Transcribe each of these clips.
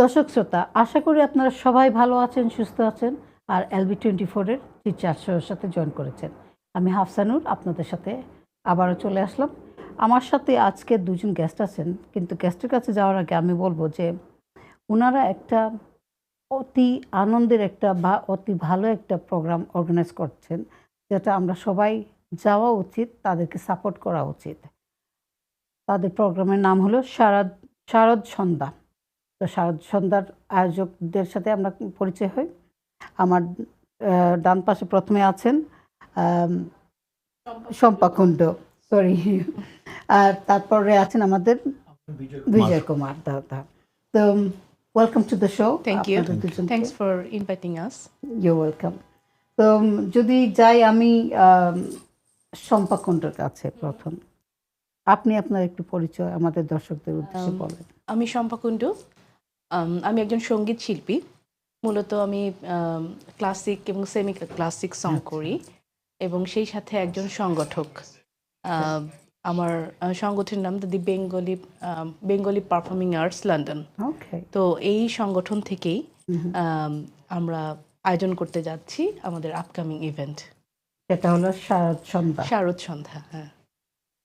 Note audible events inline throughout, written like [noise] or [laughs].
দর্শক শ্রোতা, আশা করি আপনারা সবাই ভালো আছেন, সুস্থ আছেন আর এলবি টোয়েন্টি ফোরের টিচার শোয়ের সাথে জয়েন করেছেন। আমি হাফসানুর আপনাদের সাথে আবারও চলে আসলাম। আমার সাথে আজকে দুজন গেস্ট আছেন, কিন্তু গেস্টের কাছে যাওয়ার আগে আমি বলব যে ওনারা একটা অতি আনন্দের একটা বা অতি ভালো একটা প্রোগ্রাম অর্গানাইজ করছেন, যেটা আমরা সবাই যাওয়া উচিত, তাদেরকে সাপোর্ট করা উচিত। তাদের প্রোগ্রামের নাম হলো শারদ শারদ সন্ধ্যা। তো শারদ সন্ধ্যার আয়োজকদের সাথে আমরা পরিচয় হই। আমার ডান পাশে প্রথমে আছেন শম্পা কুণ্ড সরি আর তারপরে আছেন আমাদের বিজয় কুমার দাদা। তো welcome to the show Thank you Thanks for inviting us you welcome তো যদি যাই আমি আম, শম্পা কুণ্ডর কাছে প্রথম। আপনি আপনার একটু পরিচয় আমাদের দর্শকদের উদ্দেশ্যে Um, বলেন। আমি শম্পা কুণ্ডু। Um, আমি একজন সংগীত শিল্পী। মূলত আমি ক্লাসিক এবং সেমি ক্লাসিক সং করি এবং সেই সাথে একজন সংগঠক। আহ, আমার সংগঠনের নাম the Bengali Bengali performing arts London তো এই সংগঠন থেকেই আম, আমরা আয়োজন করতে যাচ্ছি আমাদের আপকামিং ইভেন্ট সেটা হলো শারদ সন্ধ্যা। শারদ সন্ধ্যা হ্যাঁ।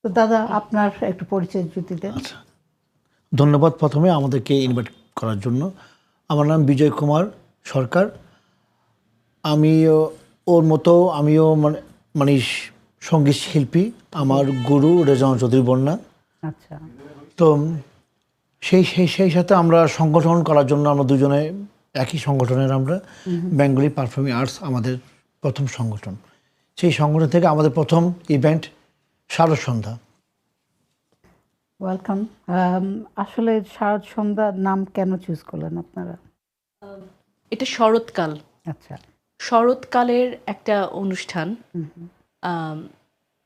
তো দাদা আপনার একটু পরিচয় যদি দেন। আচ্ছা। ধন্যবাদ প্রথমে আমাদেরকে ইনভাইট করার জন্য। আমার নাম বিজয় কুমার সরকার। আমিও ওর মতো আমিও মানে মানে সংগীত শিল্পী। আমার গুরু রেজাউন চৌধুরী বন্যা। আচ্ছা। তো সেই সেই সেই সাথে আমরা সংগঠন করার জন্য আমরা দুজনে একই সংগঠনের আমরা বেঙ্গলি পারফর্মিং আর্টস আমাদের প্রথম সংগঠন। সেই সংগঠন থেকে আমাদের প্রথম ইভেন্ট শারদ সন্ধ্যা। ওয়েলকাম আসলে শারদ সন্ধ্যা নাম কেন চুজ করলেন আপনারা? এটা শরৎকাল। আচ্ছা। শরৎকালের একটা অনুষ্ঠান।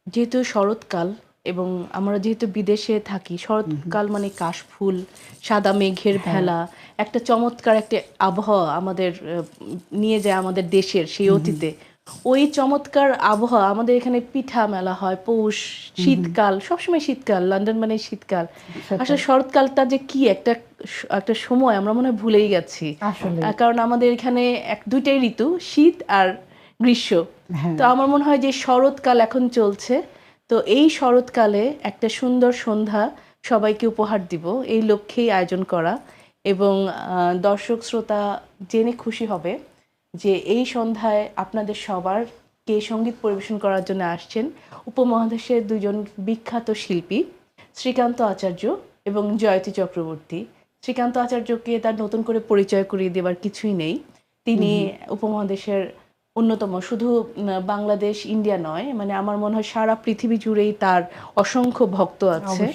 যেহেতু শরৎকাল এবং আমরা যেহেতু বিদেশে থাকি শরৎকাল মানে কাশফুল সাদা মেঘের ভেলা একটা চমৎকার একটা আবহাওয়া আমাদের নিয়ে যায় আমাদের দেশের সেই অতীতে। ওই চমৎকার আবহাওয়া আমাদের এখানে পিঠা মেলা হয় পৌষ শীতকাল সবসময় শীতকাল লন্ডন মানে শীতকাল। আসলে শরৎকালটা যে কি একটা একটা সময় আমরা মনে হয় ভুলেই গেছি। কারণ আমাদের এখানে এক দুইটাই ঋতু শীত আর গ্রীষ্ম। হ্যাঁ। তো আমার মনে হয় যে শরৎকাল এখন চলছে। তো এই শরৎকালে একটা সুন্দর সন্ধ্যা সবাইকে উপহার দিব এই লক্ষ্যেই আয়োজন করা। এবং আহ, দর্শক শ্রোতা জেনে খুশি হবে। যে এই সন্ধ্যায় আপনাদের সবার কে সংগীত পরিবেশন করার জন্য আসছেন উপমহাদেশের দুজন বিখ্যাত শিল্পী শ্রীকান্ত আচার্য এবং জয়তী চক্রবর্তী। শ্রীকান্ত আচার্যকে তার নতুন করে পরিচয় করিয়ে দেওয়ার কিছুই নেই। তিনি উপমহাদেশের অন্যতম শুধু বাংলাদেশ ইন্ডিয়া নয় মানে আমার মনে হয় সারা পৃথিবী জুড়েই তার অসংখ্য ভক্ত আছে।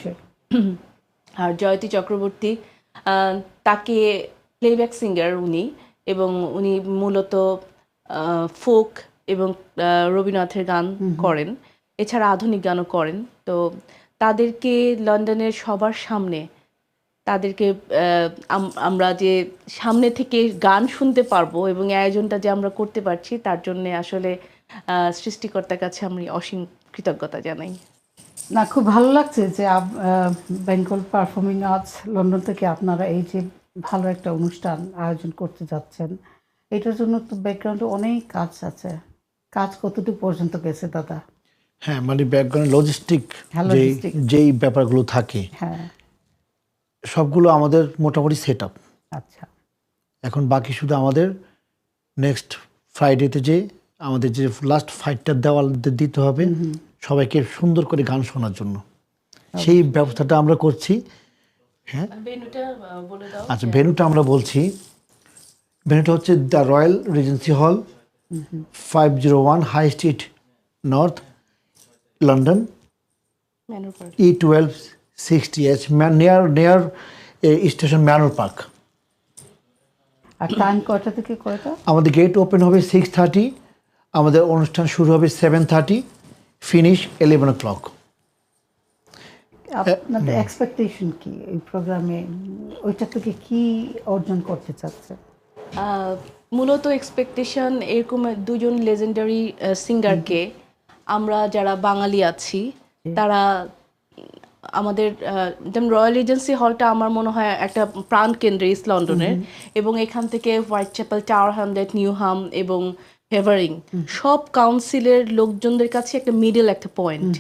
আর জয়তী চক্রবর্তী তাকে প্লেব্যাক সিঙ্গার উনি। এবং উনি মূলত ফোক এবং রবীন্দ্রনাথের গান করেন। এছাড়া আধুনিক গানও করেন। তো তাদেরকে লন্ডনের সবার সামনে তাদেরকে আম- আমরা যে সামনে থেকে গান শুনতে পারব এবং আয়োজনটা যে আমরা করতে পারছি তার জন্য আসলে সৃষ্টিকর্তার কাছে আমি অসীম কৃতজ্ঞতা জানাই। না খুব ভালো লাগছে যে বেঙ্গল পারফর্মিং আর্টস লন্ডন থেকে আপনারা এই যে ভালো একটা অনুষ্ঠান আয়োজন করতে যাচ্ছেন। এটার জন্য তো ব্যাকগ্রাউন্ডে অনেক কাজ আছে। কাজ কতটুকু পর্যন্ত গেছে দাদা? হ্যাঁ মানে ব্যাকগ্রাউন্ড লজিস্টিক যেই যেই ব্যাপারগুলো থাকে হ্যাঁ। সবগুলো আমাদের মোটামুটি সেট আপ আচ্ছা। এখন বাকি শুধু আমাদের নেক্সট ফ্রাইডেতে যে আমাদের যে লাস্ট ফাইটটা দেওয়াল দিতে হবে সবাইকে সুন্দর করে গান শোনার জন্য। সেই ব্যবস্থাটা আমরা করছি। হ্যাঁ? বলে আচ্ছা ভেনুটা আমরা বলছি। ভেনুটা হচ্ছে the Royal Regency Hall five zero one High Street North London E twelve sixty H near near station Manor Park R time কয়টা থেকে কয়টা আমাদের গেট ওপেন হবে সিক্স থার্টি আমাদের অনুষ্ঠান শুরু হবে seven thirty finish eleven o'clock আপনাদের এক্সপেকটেশন কি? এই প্রোগ্রামে ওইটা থেকে কি অর্জন করতে চাচ্ছে? মূলত এক্সপেকটেশন এরকম দুজন লেজেন্ডারি সিঙ্গারকে আমরা যারা বাঙালি আছি তারা আমাদের যেমন রয়্যাল এজেন্সি হলটা আমার মনে হয় একটা প্রাণ কেন্দ্র ইস্ট লন্ডনের এবং এখান থেকে Whitechapel Tower Hamlet Newham এবং হেভারিং সব কাউন্সিলের লোকজনদের কাছে একটা মিডল একটা পয়েন্ট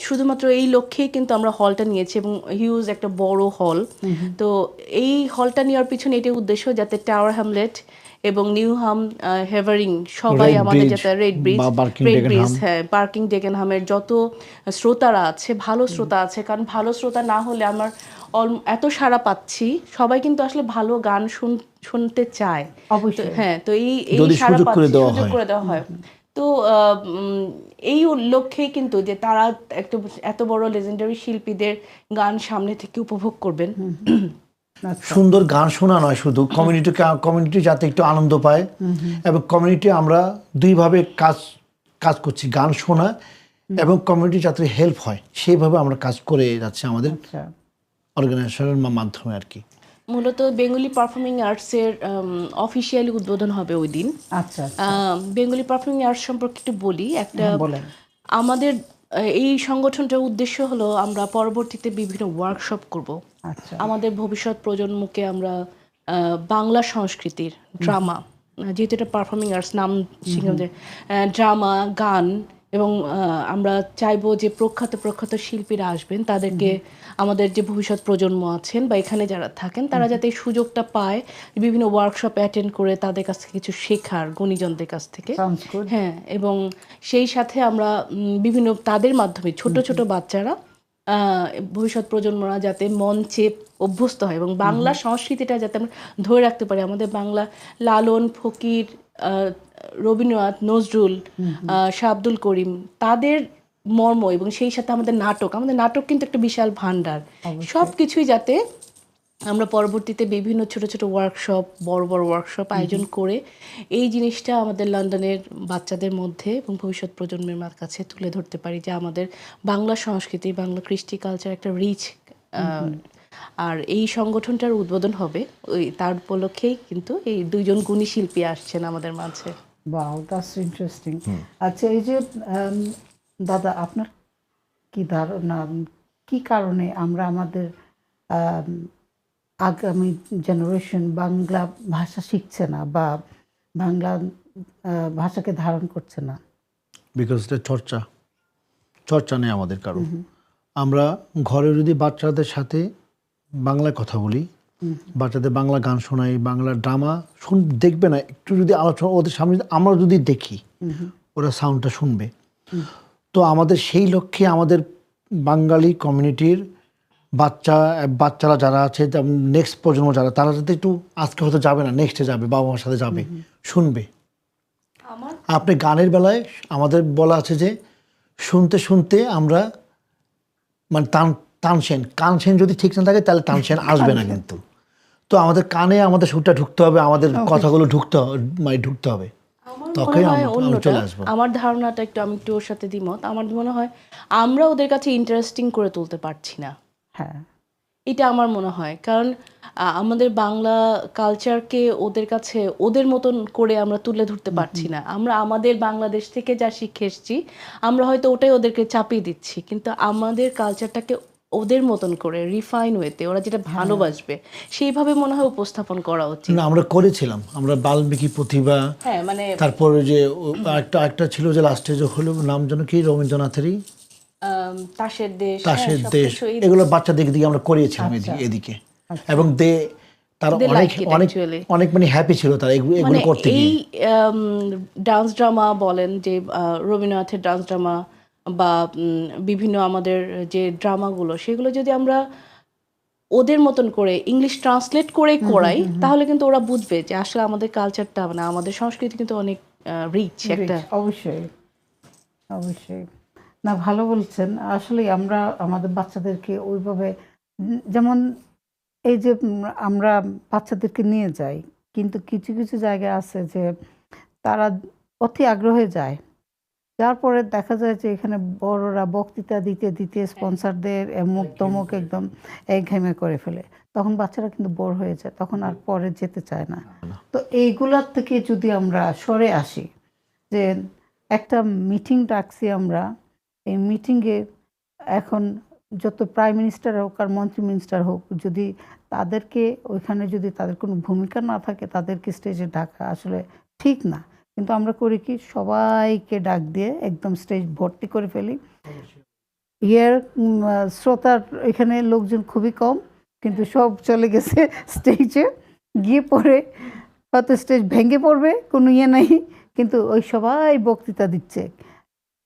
শুধুমাত্র এই লক্ষ্যেই কিন্তু আমরা হলটা নিয়েছি এবং হিউজ একটা বড় হল তো এই হলটা নেওয়ার পিছনে এটাই উদ্দেশ্য যাতে টাওয়ার হ্যামলেট এবং নিউহাম হেভারিং সবাই আমাদের যাতে রেড ব্রিজ রেড ব্রিজ হ্যাঁ পার্কিং ডেকেনহামের যত শ্রোতারা আছে ভালো শ্রোতা আছে কারণ ভালো শ্রোতা না হলে আমার এত সাড়া পাচ্ছি সবাই কিন্তু আসলে ভালো গান শুন- শুনতে চায়। অবশ্যই। হ্যাঁ তো এই এই করে পাচ্ছি, সুযোগ করে দেওয়া হয়। তো আহ, এই লক্ষ্যেই কিন্তু যে তারা একটু এত বড় লেজেন্ডারি শিল্পীদের গান সামনে থেকে উপভোগ করবেন। [clears throat] সুন্দর গান শোনা নয় শুধু কমিউনিটি কমিউনিটি যাতে একটু আনন্দ পায়। এবং কমিউনিটি আমরা দুইভাবে কাজ কাজ করছি গান শোনা এবং কমিউনিটি যাতে হেল্প হয় সেইভাবে আমরা কাজ করে যাচ্ছি আমাদের আচ্ছা। অর্গানাইজেশনের মাধ্যমে আর কি। মূলত বেঙ্গলি পারফর্মিং আর্টসের অফিসিয়ালি উদ্বোধন হবে ওই দিন। আচ্ছা বেঙ্গলি পারফর্মিং আর্টস সম্পর্কে একটু বলি। একটা আমাদের এই সংগঠনটার উদ্দেশ্য হলো আমরা পরবর্তীতে বিভিন্ন ওয়ার্কশপ করব। আচ্ছা। আমাদের ভবিষ্যৎ প্রজন্মকে আমরা বাংলা সংস্কৃতির ড্রামা যেহেতু এটা পারফর্মিং আর্টস নাম ড্রামা গান এবং আমরা চাইব যে প্রখ্যাত প্রখ্যাত শিল্পীরা আসবেন তাদেরকে আমাদের যে ভবিষ্যৎ প্রজন্ম আছেন বা এখানে যারা থাকেন তারা যাতে এই সুযোগটা পায় বিভিন্ন ওয়ার্কশপ অ্যাটেন্ড করে তাদের কাছ থেকে কিছু শেখার গুণীজনদের কাছ থেকে। হ্যাঁ এবং সেই সাথে আমরা বিভিন্ন তাদের মাধ্যমে ছোট ছোট বাচ্চারা ভবিষ্যৎ প্রজন্মরা যাতে মঞ্চে অভ্যস্ত হয় এবং বাংলা সংস্কৃতিটা যাতে আমরা ধরে রাখতে পারি। আমাদের বাংলা লালন ফকির রবীন্দ্রনাথ নজরুল শাহ আব্দুল করিম তাদের মর্ম এবং সেই সাথে আমাদের নাটক। আমাদের নাটক কিন্তু একটা বিশাল ভান্ডার সব কিছুই যাতে আমরা পরবর্তীতে বিভিন্ন ছোট ছোট ওয়ার্কশপ বড় বড় ওয়ার্কশপ আয়োজন করে এই জিনিসটা আমাদের লন্ডনের বাচ্চাদের মধ্যে এবং ভবিষ্যৎ প্রজন্মের মার কাছে তুলে ধরতে পারি যে আমাদের বাংলা সংস্কৃতি বাংলা কৃষ্টি কালচার একটা রিচ আর এই সংগঠনটার উদ্বোধন হবে ওই তার উপলক্ষেই কিন্তু এই দুইজন গুণী শিল্পী আসছেন আমাদের মাঝে। ওয়াও দ্যাটস ইন্টারেস্টিং আচ্ছা এই যে দাদা আপনার কি ধারণা কি কারণে আমরা আমাদের আম, আগামী জেনারেশন বাংলা ভাষা শিখছে না বা বাংলা আহ, ভাষাকে ধারণ করছে না? বিকজ এটা চর্চা। চর্চা নেই আমাদের কারও। আমরা ঘরে যদি বাচ্চাদের সাথে বাংলায় কথা বলি বাচ্চাদের বাংলা গান শোনাই বাংলা ড্রামা শুন দেখবে না একটু যদি আলোচনা ওদের সামনে আমরা যদি দেখি ওরা সাউন্ডটা শুনবে। তো আমাদের সেই লক্ষ্যে আমাদের বাঙালি কমিউনিটির বাচ্চা বাচ্চারা যারা আছে নেক্সট প্রজন্ম যারা তারা যাতে একটু আজকে হয়তো যাবে না নেক্সটে যাবে বাবা মার সাথে যাবে শুনবে। আপনি গানের বেলায় আমাদের বলা আছে যে শুনতে শুনতে আমরা মানে টান টানছেন কানছেন যদি ঠিক না থাকে তাহলে টানছেন আসবে না কিন্তু। তো আমাদের কানে আমাদের সুরটা ঢুকতে হবে আমাদের কথাগুলো ঢুকতে হবে মানে ঢুকতে হবে। আমার তখনই আমরা- আমরা চলে আসব। আমার ধারণাটা একটু আমি একটু ওর সাথে দ্বিমত আমার মনে হয় আমরা ওদের কাছে ইন্টারেস্টিং করে তুলতে পারছি না। হ্যাঁ। এটা আমার মনে হয়। কারণ আমাদের বাংলা কালচারকে ওদের কাছে ওদের মতন করে আমরা তুলে ধরতে পারছি না। আমরা আমাদের বাংলাদেশ থেকে যা শিখে এসেছি আমরা হয়তো ওটাই ওদেরকে চাপিয়ে দিচ্ছি। কিন্তু আমাদের কালচারটাকে ওদের মতন করে রিফাইন ওয়েতে ওরা যেটা ভালোবাসবে সেইভাবে মনে হয় উপস্থাপন করা উচিত। না আমরা করেছিলাম। আমরা বাল্মীকি প্রতিভা হ্যাঁ মানে তারপরে যে একটা একটা ছিল যে লাস্টে যে হলো নাম যেন কি? রবীন্দ্রনাথেরই? তাসের দেশ হ্যাঁ, তাসের দেশ। এগুলো বাচ্চাদের দিকে আমরা করিয়েছিলাম এদিকে এদিকে। এবং দে তারা অনেক অনেক অনেক মানে হ্যাপি ছিল তারা এগুলো এগুলো মানে করতে এই ডান্স ড্রামা বলেন যে রবীন্দ্রনাথের ডান্স ড্রামা বা বিভিন্ন আমাদের যে ড্রামাগুলো সেগুলো যদি আমরা ওদের মতন করে ইংলিশ ট্রান্সলেট করে করাই তাহলে কিন্তু ওরা বুঝবে যে আসলে আমাদের কালচারটা মানে আমাদের সংস্কৃতি কিন্তু অনেক রিচ একটা। অবশ্যই অবশ্যই। না ভালো বলছেন। আসলে আমরা আমাদের বাচ্চাদেরকে ওইভাবে যেমন এই যে আমরা বাচ্চাদেরকে নিয়ে যাই কিন্তু কিছু কিছু জায়গা আছে যে তারা অতি আগ্রহে যায়। যার পরে দেখা যায় যে এখানে বড়রা বক্তৃতা দিতে দিতে স্পন্সারদের মুখ তমুক একদম একঘেমে করে ফেলে। তখন বাচ্চারা কিন্তু বোর হয়ে যায় তখন আর পরে যেতে চায় না। তো এইগুলার থেকে যদি আমরা সরে আসি যে একটা মিটিং ডাকছি আমরা এই মিটিংয়ে এখন যত প্রাইম মিনিস্টার হোক আর মন্ত্রী মিনিস্টার হোক যদি তাদেরকে ওইখানে যদি তাদের কোনো ভূমিকা না থাকে তাদেরকে স্টেজে ডাকা আসলে ঠিক না। কিন্তু আমরা করি কি সবাইকে ডাক দিয়ে একদম স্টেজ ভর্তি করে ফেলি। ইয়ের শ্রোতার এখানে লোকজন খুবই কম কিন্তু সব চলে গেছে স্টেজে। গিয়ে পড়ে হয়তো স্টেজ ভেঙে পড়বে কোনো ইয়ে নাই কিন্তু ওই সবাই বক্তৃতা দিচ্ছে।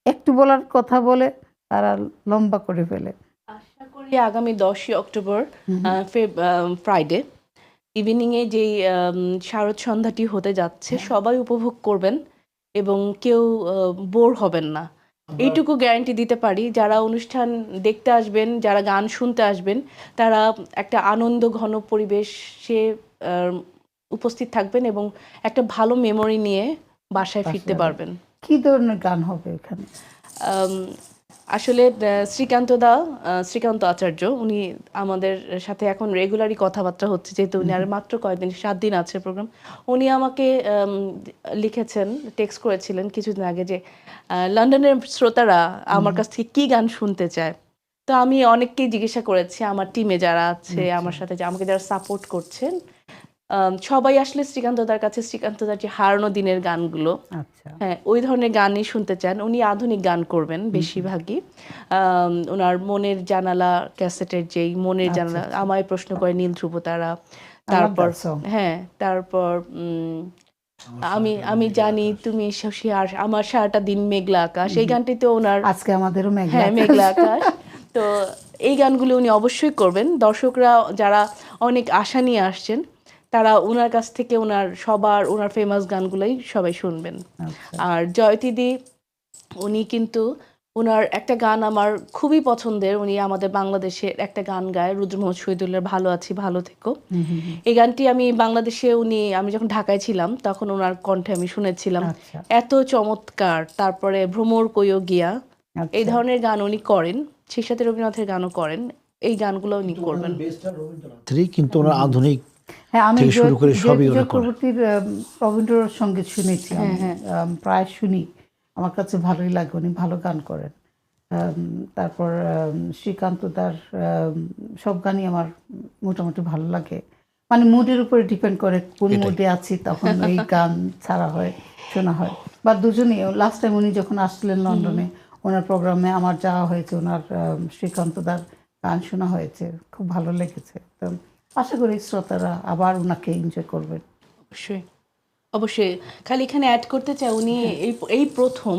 একটু বলার কথা বলে তারা লম্বা করে ফেলে। আশা করি আগামী দশই অক্টোবর ফ্রাইডে ইভিনিংয়ে যেই শারদ সন্ধ্যাটি হতে যাচ্ছে সবাই উপভোগ করবেন এবং কেউ বোর হবেন না। এইটুকু গ্যারান্টি দিতে পারি যারা অনুষ্ঠান দেখতে আসবেন যারা গান শুনতে আসবেন তারা একটা আনন্দ ঘন পরিবেশে উপস্থিত থাকবেন এবং একটা ভালো মেমোরি নিয়ে বাসায় ফিরতে পারবেন। কি ধরনের গান হবে এখানে? আসলে শ্রীকান্ত দা শ্রীকান্ত আচার্য উনি আমাদের সাথে এখন রেগুলারই কথাবার্তা হচ্ছে যেহেতু উনি আর মাত্র কয়েকদিন সাত দিন আছে প্রোগ্রাম উনি আমাকে লিখেছেন টেক্সট করেছিলেন কিছুদিন আগে যে লন্ডনের শ্রোতারা আমার কাছ থেকে কি গান শুনতে চায়? তো আমি অনেককেই জিজ্ঞাসা করেছি আমার টিমে যারা আছে আমার সাথে আমাকে যারা সাপোর্ট করছেন সবাই আসলে শ্রীকান্ত দার কাছে শ্রীকান্ত দার যে হারানো দিনের গানগুলো আচ্ছা। হ্যাঁ ওই ধরনের গানই শুনতে চান। উনি আধুনিক গান করবেন বেশিরভাগই। ওনার মনের জানালা ক্যাসেটের যেই মনের আচ্ছা, জানালা আমায় প্রশ্ন করে নীল ধ্রুব তারা তারপর হ্যাঁ তারপর উম, আমি আমি জানি তুমি আর আমার সারাটা দিন মেঘলা আকাশ। এই গানটিতে ওনার আজকে আমাদেরও হ্যাঁ মেঘলা আকাশ। তো এই গানগুলো উনি অবশ্যই করবেন। দর্শকরা যারা অনেক আশা নিয়ে আসছেন তারা ওনার কাছ থেকে ওনার সবার ওনার ফেমাস গানগুলোই সবাই শুনবেন। আচ্ছা। আর জয়তিদি উনি কিন্তু ওনার একটা গান আমার খুবই পছন্দের। উনি আমাদের বাংলাদেশের একটা গান গায় রুদ্র মোহাম্মদ শহীদুল্লাহর ভালো আছি ভালো থেকো। এই গানটি আমি বাংলাদেশে উনি আমি যখন ঢাকায় ছিলাম তখন ওনার কণ্ঠে আমি শুনেছিলাম। আচ্ছা। এত চমৎকার তারপরে ভ্রমর কইও গিয়া। এই আচ্ছা। ধরনের গান উনি করেন সেই সাথে রবীন্দ্রনাথের গানও করেন এই গানগুলো উনি করবেন। কিন্তু ওনার আধুনিক হ্যাঁ আমি শুরু করে সবই। চক্রবর্তীর রবীন্দ্রসঙ্গীত শুনেছি আমি। হ্যাঁ, আম, প্রায় শুনি। আমার কাছে ভালোই লাগে উনি ভালো গান করেন। তারপর শ্রীকান্ত তার সব গানই আমার মোটামুটি ভালো লাগে। মানে মুডের উপরে ডিপেন্ড করে কোন মুডে আছি তখন এই গান ছাড়া হয় শোনা হয়। বা দুজনেই লাস্ট টাইম উনি যখন আসছিলেন লন্ডনে ওনার প্রোগ্রামে আমার যাওয়া হয়েছে ওনার শ্রীকান্ত দার গান শোনা হয়েছে। খুব ভালো লেগেছে। তো আশা করি শ্রোতারা আবার ওনাকে এনজয় করবেন। অবশ্যই। অবশ্যই। খালি এখানে অ্যাড করতে চাই উনি এই এই প্রথম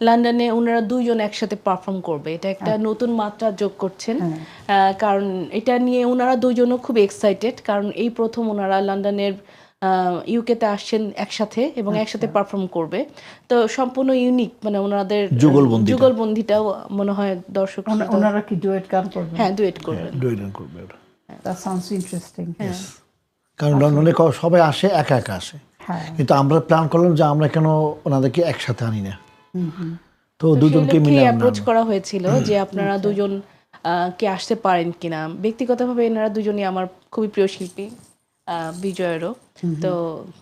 লন্ডনে ওনারা দুইজন একসাথে পারফর্ম করবে। এটা একটা নতুন মাত্রা যোগ করছেন। আহ, কারণ এটা নিয়ে ওনারা দুইজনও খুব এক্সাইটেড কারণ এই প্রথম ওনারা লন্ডনের ইউকেতে আসছেন একসাথে এবং একসাথে পারফর্ম করবে। তো সম্পূর্ণ ইউনিক মানে ওনাদের যুগলবন্দিটা। যুগলবন্দিটাও মনে হয় দর্শক ওনারা কি ডুয়েট গান করবেন? হ্যাঁ ডুয়েট করবেন। ডুয়েট করবে দ্যাট সাউন্ডস ইন্টারেস্টিং কারণ লন্ডনে সবাই আসে একা একা আসে। হ্যাঁ। কিন্তু আমরা প্ল্যান করলাম যে আমরা কেন ওনাদেরকে একসাথে আনি না। তো দুজনকে মিলে অ্যাপ্রোচ করা হয়েছিল যে আপনারা দুজন আহ, কে আসতে পারেন কিনা? ব্যক্তিগতভাবে এনারা দুজনই আমার খুবই প্রিয় শিল্পী আহ, বিজয়েরও। তো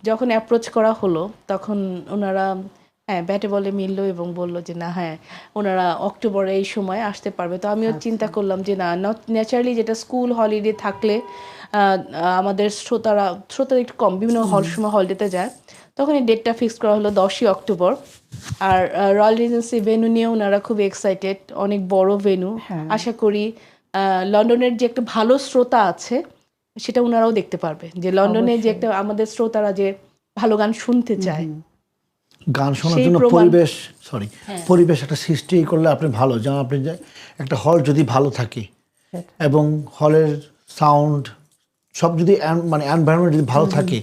যখন অ্যাপ্রোচ করা হলো তখন ওনারা হ্যাঁ ব্যাটে বলে মিললো এবং বলল যে না হ্যাঁ ওনারা অক্টোবরে এই সময় আসতে পারবে। তো আমিও চিন্তা করলাম যে না ন্যাচারালি যেটা স্কুল হলিডে থাকলে আমাদের শ্রোতারা শ্রোতারা একটু কম বিভিন্ন হল সময় হলিডেতে যায়। তখন এই ডেটটা ফিক্স করা হলো দশই অক্টোবর। আর রয়্যাল রিজেন্সি ভেনু নিয়ে ওনারা খুব এক্সাইটেড অনেক বড় ভেনু হ্যাঁ। আশা করি লন্ডনের যে একটা ভালো শ্রোতা আছে সেটা ওনারাও দেখতে পারবে। যে লন্ডনে যে একটা আমাদের শ্রোতারা যে ভালো গান শুনতে চায়। গান শোনার জন্য পরিবেশ সরি পরিবেশ একটা সৃষ্টি করলে আপনি ভালো। যেমন আপনি একটা হল যদি ভালো থাকে এবং হলের সাউন্ড সব যদি মানে এনভায়রনমেন্ট যদি ভালো থাকে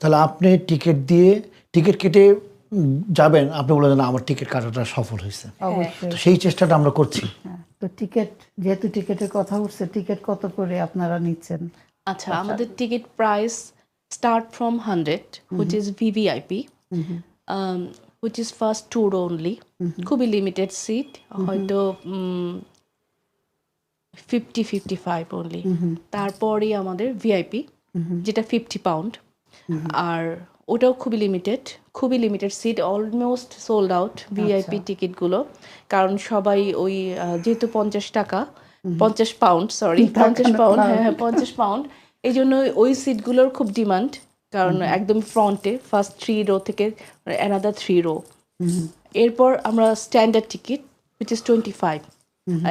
তাহলে আপনি টিকিট দিয়ে টিকিট কেটে যাবেন। আপনি বলে না আমার টিকিট কাটাটা সফল হয়েছে। অবশ্যই। তো সেই চেষ্টাটা আমরা করছি। হ্যাঁ, তো টিকিট যেহেতু টিকিটের কথা উঠছে টিকিট কত করে আপনারা নিচ্ছেন? আচ্ছা আমাদের ticket price start from hundred which is VVIP which is first tour only খুবই লিমিটেড সিট হয়তো ফিফটি ফিফটি ফাইভ অনলি তারপরেই আমাদের ভিআইপি যেটা ফিফটি পাউন্ড আর ওটাও খুবই লিমিটেড খুবই limited seat almost sold out VIP টিকিটগুলো কারণ সবাই ওই যেহেতু পঞ্চাশ টাকা পঞ্চাশ পাউন্ড [laughs] সরি পঞ্চাশ পাউন্ড হ্যাঁ হ্যাঁ পঞ্চাশ পাউন্ড এই জন্য ওই সিটগুলোর খুব ডিমান্ড কারণ একদম ফ্রন্টে ফার্স্ট থ্রি রো থেকে অ্যানাদার থ্রি রো এরপর আমরা standard ticket which is twenty five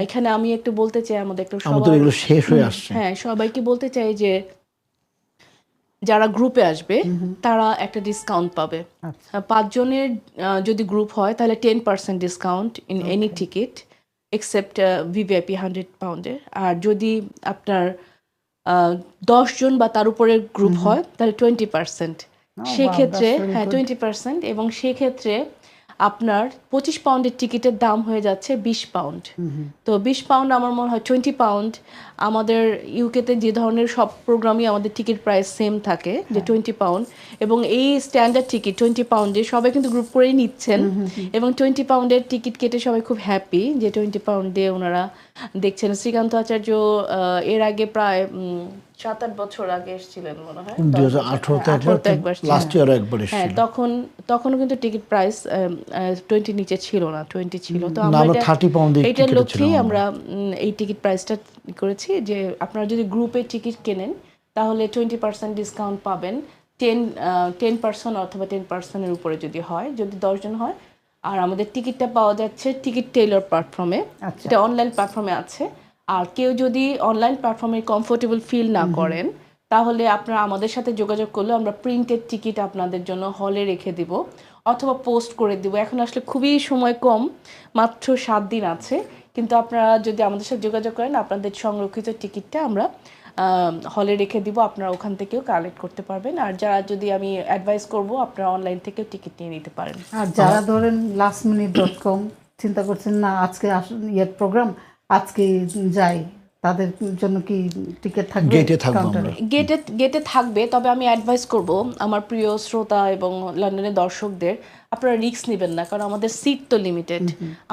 এখানে আমি একটু বলতে চাই আমাদের একটু এগুলো শেষ হয়ে আসছে। হ্যাঁ সবাইকে বলতে চাই যে যারা গ্রুপে আসবে তারা একটা ডিসকাউন্ট পাবে। আচ্ছা। পাঁচজনের যদি গ্রুপ হয় তাহলে ten percent discount in any ticket except VVIP hundred পাউন্ডের আর যদি আপনার দশ জন বা তার উপরের গ্রুপ হয় তাহলে টোয়েন্টি পার্সেন্ট সেক্ষেত্রে হ্যাঁ টোয়েন্টি পার্সেন্ট এবং সেক্ষেত্রে আপনার পঁচিশ পাউন্ডের টিকিটের দাম হয়ে যাচ্ছে বিশ পাউন্ড তো বিশ পাউন্ড আমার মনে হয় টোয়েন্টি পাউন্ড আমাদের ইউকেতে যে ধরনের সব প্রোগ্রামই আমাদের টিকিট প্রাইস সেম থাকে যে টোয়েন্টি পাউন্ড এবং এই স্ট্যান্ডার্ড টিকিট টোয়েন্টি পাউন্ডে সবাই কিন্তু গ্রুপ করেই নিচ্ছেন। এবং টোয়েন্টি পাউন্ডের টিকিট কেটে সবাই খুব হ্যাপি যে টোয়েন্টি পাউন্ড দিয়ে ওনারা দেখছেন। শ্রীকান্ত আচার্য এর আগে প্রায় সাত আট বছর আগে এসেছিলেন মনে হয় দুই হাজার আঠারোতে হ্যাঁ, একবার 18 তে একবার ছিলেন। লাস্ট ইয়ার একবার হ্যাঁ তখন তখনও কিন্তু টিকিট প্রাইস টোয়েন্টি নিচে ছিল না টোয়েন্টি ছিল। তো না, আমরা আমরা এটা- 30 pound দিয়ে এইটার ticket লক্ষ্যেই আমরা। এই টিকিট প্রাইসটা করেছি যে আপনারা যদি গ্রুপে টিকিট কেনেন তাহলে টোয়েন্টি পার্সেন্ট ডিসকাউন্ট পাবেন। টেন টেন পার্সেন্ট অথবা টেন পার্সেন্টের উপরে যদি হয় যদি দশজন হয়। আর আমাদের টিকিটটা পাওয়া যাচ্ছে টিকিট টেইলর প্ল্যাটফর্মে। এটা অনলাইন প্ল্যাটফর্মে আছে। আর কেউ যদি অনলাইন প্ল্যাটফর্মে কমফোর্টেবল ফিল না করেন তাহলে আপনারা আমাদের সাথে যোগাযোগ করলে আমরা প্রিন্টেড টিকিট আপনাদের জন্য হলে রেখে দিব অথবা পোস্ট করে দিব। এখন আসলে খুবই সময় কম মাত্র সাত দিন আছে। কিন্তু আপনারা যদি আমাদের সাথে যোগাযোগ করেন আপনাদের সংরক্ষিত টিকিটটা আমরা হলে রেখে দিব। আপনারা ওখান থেকেও কালেক্ট করতে পারবেন। আর যারা যদি আমি অ্যাডভাইস করব আপনারা অনলাইন থেকেও টিকিট নিয়ে নিতে পারেন। আর যারা ধরেন লাস্ট মিনিট ডট কম চিন্তা করছেন না আজকে আসুন ইয়ের প্রোগ্রাম আজকে যাই তাদের জন্য কি টিকিট থাকবে? গেটে থাকব? গেটে গেটে থাকবে তবে আমি অ্যাডভাইস করব আমার প্রিয় শ্রোতা এবং লন্ডনের দর্শকদের আপনারা রিস্ক নেবেন না কারণ আমাদের সিট তো লিমিটেড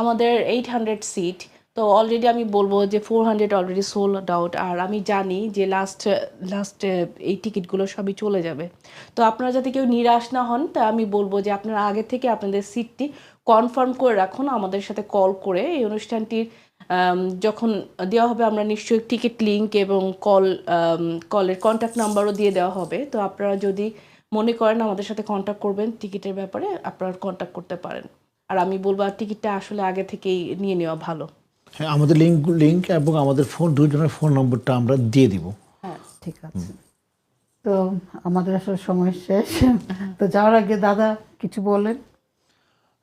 আমাদের এইট হান্ড্রেড সিট তো অলরেডি আমি বলব যে four hundred already sold out আর আমি জানি যে লাস্ট লাস্ট এই টিকিটগুলো সবই চলে যাবে। তো আপনারা যাতে কেউ নিরাশ না হন তা আমি বলব যে আপনারা আগে থেকে আপনাদের সিটটি কনফার্ম করে রাখুন আমাদের সাথে কল করে এই অনুষ্ঠানটির যখন দেওয়া হবে আমরা নিশ্চয়ই টিকিট লিঙ্ক এবং কল কলের কন্ট্যাক্ট নাম্বারও দিয়ে দেওয়া হবে। তো আপনারা যদি মনে করেন আমাদের সাথে কন্ট্যাক্ট করবেন টিকিটের ব্যাপারে আপনারা কন্ট্যাক্ট করতে পারেন। আর আমি বলব আর টিকিটটা আসলে আগে থেকেই নিয়ে নেওয়া ভালো। হ্যাঁ আমাদের লিঙ্ক লিঙ্ক এবং আমাদের ফোন দুজনের ফোন নম্বরটা আমরা দিয়ে দিব। হ্যাঁ ঠিক আছে। তো আমাদের আসলে সময় শেষ। তো যাওয়ার আগে দাদা কিছু বলেন।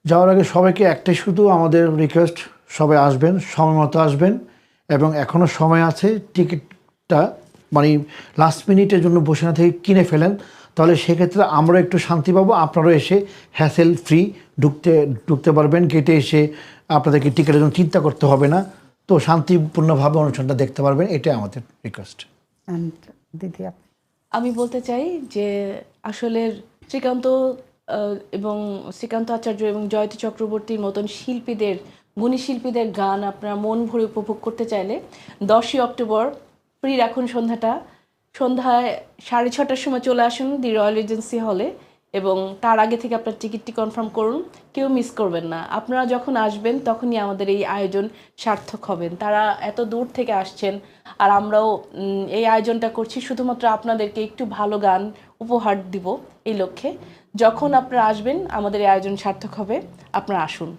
যাওয়ার আগে সবাইকে একটাই শুধু আমাদের রিকোয়েস্ট সবাই আসবেন সময় মতো আসবেন এবং এখনও সময় আছে টিকিটটা মানে লাস্ট মিনিটের জন্য বসে না থেকে কিনে ফেলেন। তাহলে সেক্ষেত্রে আমরা একটু শান্তি পাবো আপনারাও এসে হ্যাসেল ফ্রি ঢুকতে ঢুকতে পারবেন গেটে এসে আপনাদেরকে টিকিটের জন্য চিন্তা করতে হবে না। তো শান্তিপূর্ণভাবে অনুষ্ঠানটা দেখতে পারবেন এটাই আমাদের রিকোয়েস্ট দিদি আমি বলতে চাই যে আসলে শ্রীকান্ত এবং শ্রীকান্ত আচার্য এবং জয়তী চক্রবর্তীর মতন শিল্পীদের গুণী শিল্পীদের গান আপনারা মন ভরে উপভোগ করতে চাইলে দশই অক্টোবর ফ্রি রাখুন সন্ধ্যাটা। সন্ধ্যায় সাড়ে ছটার সময় চলে আসুন দি রয়্যাল এজেন্সি হলে এবং তার আগে থেকে আপনার টিকিটটি কনফার্ম করুন, কেউ মিস করবেন না। আপনারা যখন আসবেন তখনই আমাদের এই আয়োজন সার্থক হবেন। তারা এত দূর থেকে আসছেন আর আমরাও এই আয়োজনটা করছি শুধুমাত্র আপনাদেরকে একটু ভালো গান উপহার দিব এই লক্ষ্যে। যখন আপনারা আসবেন, আমাদের এই আয়োজন সার্থক হবে। আপনারা আসুন।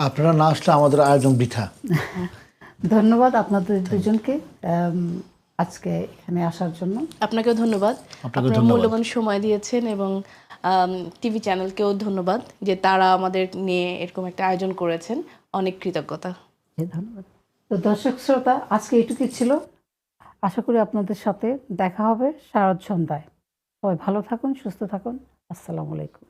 আপনারা না আসলে আমাদের আয়োজন বৃথা। [laughs] ধন্যবাদ আপনাদের দুজনকে আজকে এখানে আসার জন্য। আপনাকেও ধন্যবাদ। আপনারা মূল্যবান সময় দিয়েছেন এবং টিভি চ্যানেলকেও ধন্যবাদ যে তারা আমাদের নিয়ে এরকম একটা আয়োজন করেছেন। অনেক কৃতজ্ঞতা। ধন্যবাদ। তো দর্শক শ্রোতা আজকে এটুকুই ছিল। আশা করি আপনাদের সাথে দেখা হবে শারদ সন্ধ্যায়। সবাই ভালো থাকুন সুস্থ থাকুন। আসসালামু আলাইকুম।